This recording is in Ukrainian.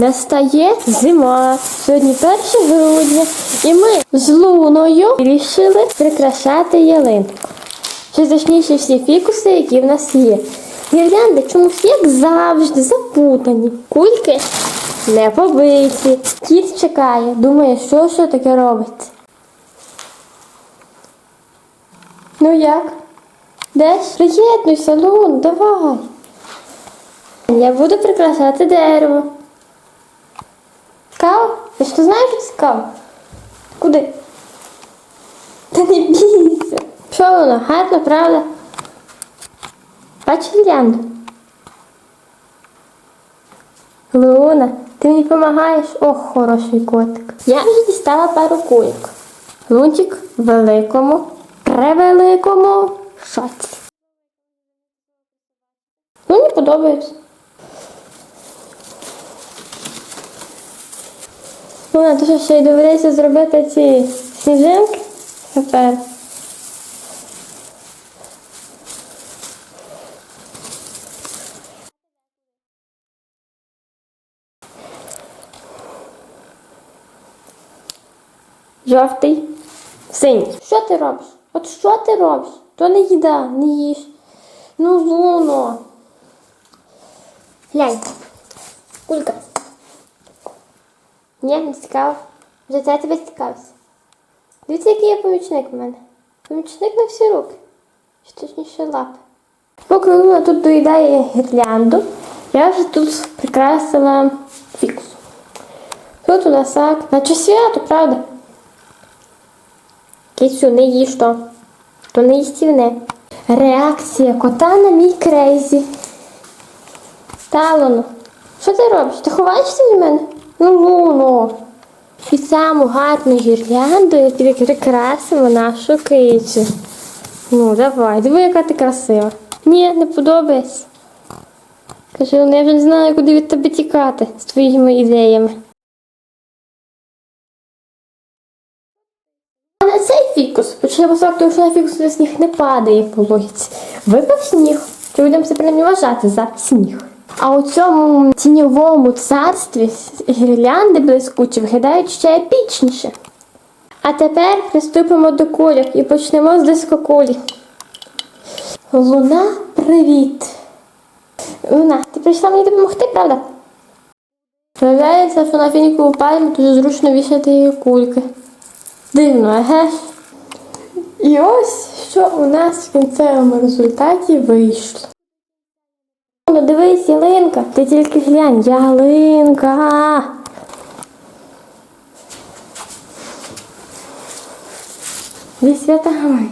Настає зима. Сьогодні 1 грудня, і ми з Луною вирішили прикрашати ялинку. Чи точніше всі фікуси, які в нас є. Гірлянди чомусь, як завжди, запутані. Кульки не побиті. Кіт чекає, думає, що, що таке робиться. Ну як? Десь? Приєднуйся, Лун, давай. Я буду прикрашати дерево. Цікаво? Ти ж ти знаєш, що цікаво? Куди? Та не бійся. Що воно? Гарно, правда? Бачиш Лянду? Луна, ти мені допомагаєш? Ох, хороший котик. Я вже дістала пару кульок. Лунчик в великому, превеликому шоці. Мені подобається. Луна, то що ще й доведеться зробити ці сніжинки тепер. Жовтий, синій. Що ти робиш? От що ти робиш? То не їда, не їж. Ну, Луно. Глянь. Кулька. Ні, не цікаво. Вже це тебе цікавився. Дивіться, який є помічник в мене. Помічник на всі руки. Чи точніше лапи. Поки Луна тут доїдає гірлянду, я вже тут прикрасила фікус. Тут у нас так, наче свято, правда? Кисю, не їж то. То не їстівне. Реакція кота на мій крейзі. Талону. Що ти робиш? Ти ховаєшся від мене? Ну, Луно. І саму гарну гірлянду я тобі прикрасила нашу кицю. Ну, давай, диви, яка ти красива. Ні, не подобається. Кажи, ну, я вже не знаю, куди від тебе тікати з твоїми ідеями. А на цей фікус, почнемо з факту, що на фікус на сніг не падає по логіці. Випав сніг, то будемо це принаймні вважати за сніг. А у цьому тіньовому царстві гірлянди блискучі виглядають ще епічніше. А тепер приступимо до кульок і почнемо з дискокулі. Луна, привіт! Луна, ти прийшла мені допомогти, правда? Виявляється, що на фінікову пальму дуже зручно вішати її кульки. Дивно, еге? І ось що у нас в кінцевому результаті вийшло. Ну дивись, ялинка, ти тільки глянь, ялинка. Зі святами.